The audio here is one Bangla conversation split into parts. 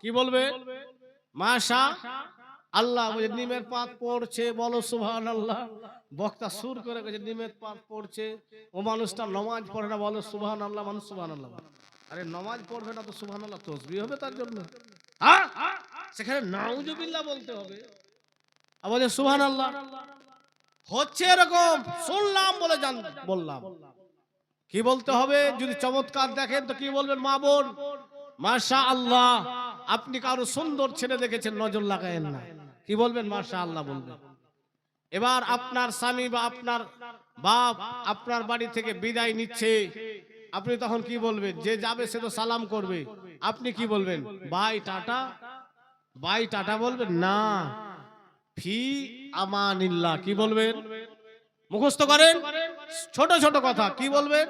কি বলবে? মাশা, আল্লাহ বলছে নিমের পাত পড়ছে, বলো সুবহান আল্লাহ বক্তা সুর করে গেছে নিমের পাত পড়ছে। ও মানুষটা নমাজ পড়ে না, বলো সুবহান আল্লাহ মানুষ সুবহান আল্লাহ আরে নমাজ পড়বে না তো সুবহান আল্লাহ তসবি হবে তার জন্য। হ্যাঁ? সেখানে নাউজুবিল্লাহ বলতে হবে। আমাদের সুবহান আল্লাহ হচ্ছে এরকম, শুনলাম বলে জান বললাম। কি বলতে হবে? যদি চমৎকার দেখেন তো কি বলবেন মা বোন? মাশা আল্লাহ আপনি কারও সুন্দর ছেলে দেখেছেন, নজর লাগায়েন না। কি বলবেন? মাশা আল্লাহ বলবেন। এবার আপনার স্বামী বা আপনার বাপ আপনার বাড়ি থেকে বিদায় নিচ্ছে। আপনি তখন কি বলবেন? যে যাবে সে তো সালাম করবে। আপনি কি বলবেন? By tata? বাই টাটা বলবেন? না। ফি আমানিল্লাহ। কি বলবেন? মুখস্থ করেন? ছোট ছোট কথা। কি বলবেন?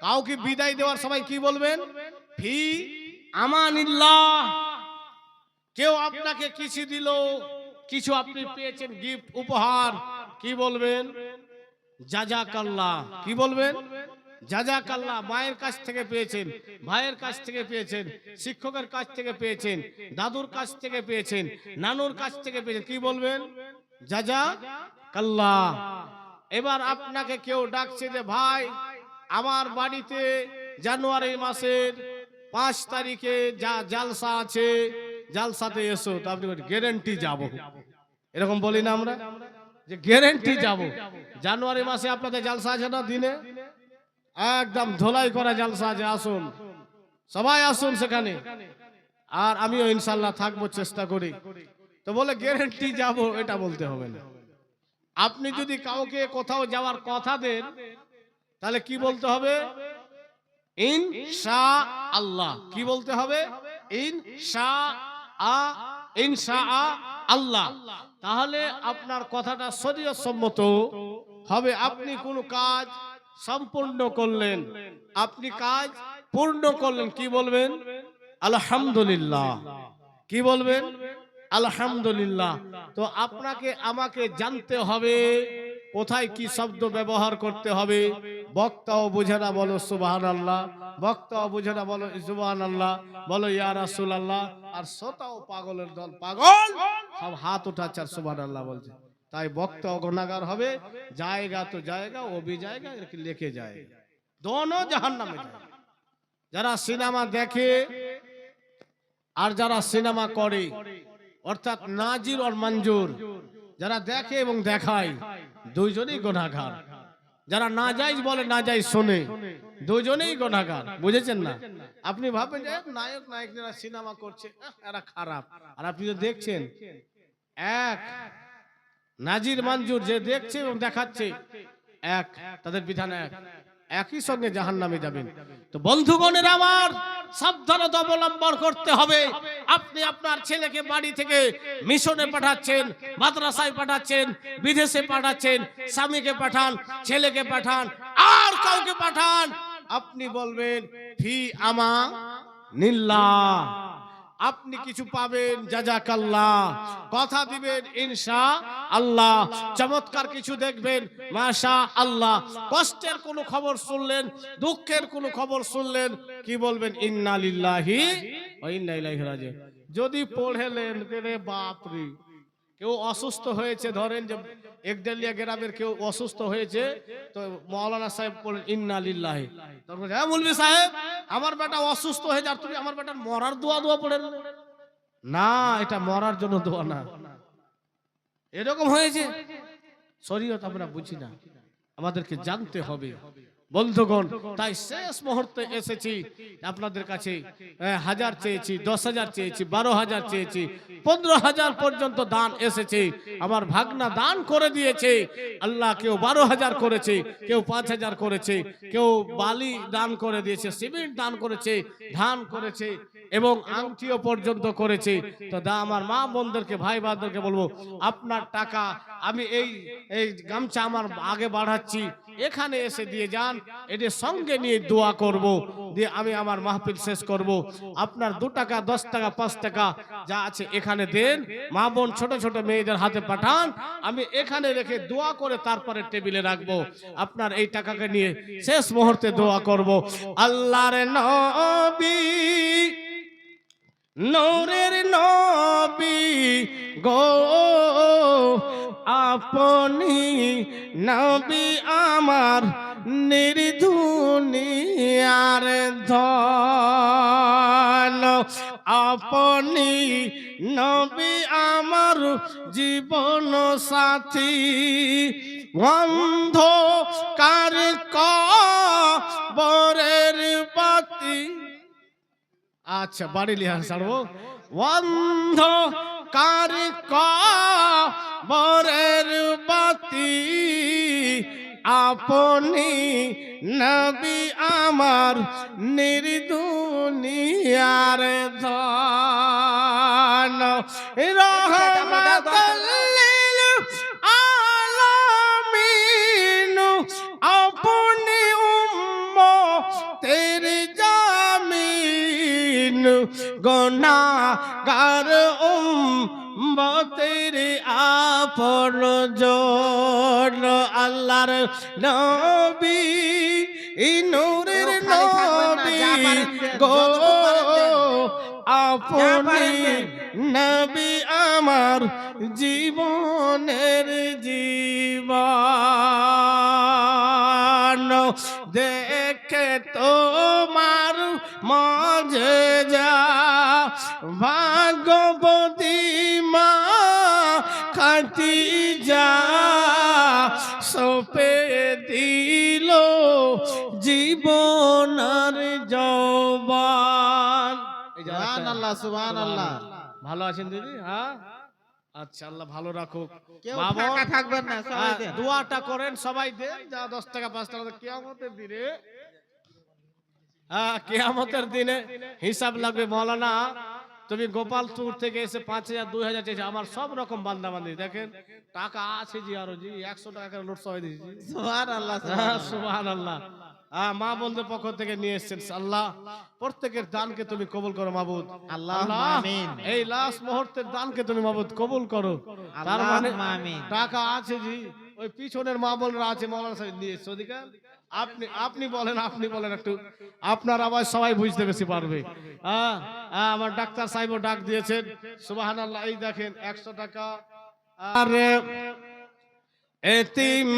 কাউকে বিদায় দেওয়ার সময় কি বলবেন? ফি আমানিল্লাহ। কেউ আপনাকে কিছু দিল, কিছু আপনি পেয়েছেন গিফট উপহার, কি বলবেন? জাজাকাল্লাহ, কি বলবেন? জাজাকাল্লাহ, মায়ের কাছ থেকে পেয়েছেন, ভাইয়ের কাছ থেকে পেয়েছেন, শিক্ষকের কাছ থেকে পেয়েছেন, দাদুর কাছ থেকে পেয়েছেন, নানুর কাছ থেকে পেয়েছেন, কি বলবেন? জাজা কাল্লাহ এবার আপনাকে কেউ ডাকছে যে, ভাই, আমার বাড়িতে জানুয়ারি মাসের পাঁচ তারিখে যা জালসা আছে জালসাতে এসো আপনি গ্যারেন্টি যাব। এরকম বলি না আমরা? যে গ্যারেন্টি যাব। জানুয়ারি মাসে আপনাদের জালসা আছে না দিনে? একদম ধোলাই করা জালসা আছে, আসুন। সবাই আসুন সেখানে। আর আমিও ইনশাল্লাহ থাকব, চেষ্টা করি। তো বলে গ্যারেন্টি যাব, এটা বলতে হবে না। আপনি যদি কাউকে কোথাও যাওয়ার কথা দেন, তাহলে কি বলতে হবে? ইন শা আল্লাহ কি বলতে হবে? ইন শা আ ইন শা আ আল্লাহ। তাহলে আপনার কথাটা শরীয় সম্মত হবে আপনি কোনো কাজ সম্পূর্ণ করলেন, আপনি কাজ পূর্ণ করলেন, কি বলবেন? আলহামদুলিল্লাহ। কি বলবেন? আলহামদুলিল্লাহ। তো আপনাকে, আমাকে জানতে হবে কোথায় কি শব্দ ব্যবহার করতে হবে। বক্তাও বুঝে না বলো সুবাহান আল্লাহ বক্তাও বুঝে না বলো সুবাহান আল্লাহ বলো ইয়া রাসূল আল্লাহ আর শ্রোতাও পাগলের দল পাগল, সব হাত উঠাচ্ছে আর সুবাহান আল্লাহ বলছে। তাই বক্তা গুনাহগার হবে, জায়গা তো জায়গা भी জায়গা লেকে যায়। দোনো জাহান্নামে যায়। যারা সিনেমা দেখে আর যারা সিনেমা করে, অর্থাৎ নাজির আর মঞ্জুর, যারা দেখে এবং দেখায়, দুইজনই গুনাহগার। যারা না যাই বলে, না যাই শোনে। দুজনেই গোনাগার বুঝেছেন না? আপনি ভাবেন যে, নায়ক নায়ক যারা সিনেমা করছে এরা খারাপ। আর আপনি তো দেখছেন, এক, নাজির মঞ্জুর যে দেখছে এবং দেখাচ্ছে, এক, তাদের বিধান এক। একই সঙ্গে জাহান নামে যাবেন। তো বন্ধুগণের আমার সাবধানতা অবলম্বন করতে হবে। আপনি আপনার ছেলেকে বাড়ি থেকে মিশনে পাঠাচ্ছেন, মাদ্রাসায় পাঠাচ্ছেন, বিদেশে পাঠাচ্ছেন, স্বামীকে পাঠান, ছেলেকে পাঠান, আর কাউকে পাঠান। আপনি বলবেন, ফি আমা নিল্লা আপনি কিছু পাবেন জাজাকাল্লাহ। কথা দিবেন ইনশা আল্লাহ। চমৎকার কিছু দেখবেন মাশা আল্লাহ। কষ্টের কোনো খবর শুনলেন দুঃখের কোনো খবর শুনলেন কি বলবেন ইন্না লিল্লাহি ওয়া ইন্না ইলাইহি রাজিউন। যদি পড়েলেন রে বাপ রে কেউ অসুস্থ হয়েছে ধরেন যে একডালিয়া গ্রামের কেউ অসুস্থ হয়েছে তো মৌলানা সাহেব বলেন ইন্না লিল্লাহি তখন হ্যাঁ মুলবি সাহেব। আমার বেটা অসুস্থ হয়ে যার তুমি আমার বেটার মরার দোয়া দোয়া পড়ে না, এটা মরার জন্য দোয়া না। এরকম হয়েছে। শরীয়ত আমরা বুঝি না। আমাদেরকে জানতে হবে। বন্ধুগণ, তাই শেষ মুহূর্তে এসেছি আপনাদের কাছে। হাজার চেয়েছি, দশ হাজার চেয়েছি, বারো হাজার চেয়েছি, পনেরো হাজার পর্যন্ত দান এসেছে। আমার ভাগনা দান করে দিয়েছে। আল্লাহ কেউ বারো হাজার করেছে, কেউ পাঁচ হাজার করেছে, কেউ বালি দান করে দিয়েছে, সিমেন্ট দান করেছে, ধান করেছে। এবং আংটিও পর্যন্ত করেছে। তো দা আমার মা বোনদেরকে ভাই বাদেরকে বলব আপনার টাকা আমি এই এই গামছা আমার আগে বাড়াচ্ছি। এখানে এসে দিয়ে যান এদের সঙ্গে নিয়ে দোয়া করব দিয়ে আমি আমার মাহফিল শেষ করব। আপনার দু টাকা দশ টাকা পাঁচ টাকা যা আছে এখানে দেন। মা বোন ছোট ছোট মেয়েদের হাতে পাঠান। আমি এখানে রেখে দোয়া করে তারপরে টেবিলে রাখব। আপনার এই টাকাকে নিয়ে শেষ মুহূর্তে দোয়া করব। আল্লাহর নবী নূরের নবী গো, আপনি নবী আমার নির্ধুনিয়ার ধন। আপনি নবী আমার জীবন সাথী। বন্ধ কার কবরের বাতি আচ্ছা বাড়ি লিহান সারবো বন্ধ কার বরের বাতি আপনি নবী আমার নির্দুনিয়ার ধন। গুনাহগার উম্মতের আপন জন আল্লাহর নবী ই নূরের খালি থাকবেন না, যা নবী গো। আপনি নবী আমার জীবনের জীবন। দেখে তোমার জীবনার জবান। এই যে সুবহান আল্লাহ আল্লাহ ভালো আছেন দিদি? হ্যাঁ? আচ্ছা আল্লাহ ভালো রাখুক। থাকবেন না সবাই হ্যাঁ, দেন। দোয়াটা করেন সবাই দেন। যা দশ টাকা পাঁচ টাকা কেয়ামতের দিনে। হ্যাঁ কেয়ামতের দিনে হিসাব লাগবে মৌলানা তুমি গোপালপুর থেকে এসে পাঁচ হাজার দুই হাজার চেয়েছে। আমার সব রকম বান্দা বান্দি দেখেন। টাকা আছে জি আরও জি একশো টাকা করে নোট সবাই দিয়েছি। সুবহান আল্লাহ হ্যাঁ, সুবহানাল্লাহ। হ্যাঁ মা বন্ধুর পক্ষ থেকে নিয়ে এসেছেন। আল্লাহ প্রত্যেকের দানকে তুমি কবুল করো মাবুদ। আমিন। এই লাস্ট মুহূর্তের দানকে তুমি মাবুদ কবুল করো। তার মানে টাকা আছে জি ওই পিছনের মা বোনরা আছে মাওলানা সাহেব নিয়ে এসছে। আপনি আপনি বলেন আপনি বলেন একটু। আপনার আওয়াজ সবাই বুঝতে বেশি পারবে। হ্যাঁ আমার ডাক্তার সাহেবও ডাক দিয়েছেন। সুবহানাল্লাহ এই দেখেন একশো টাকা। আর এতিম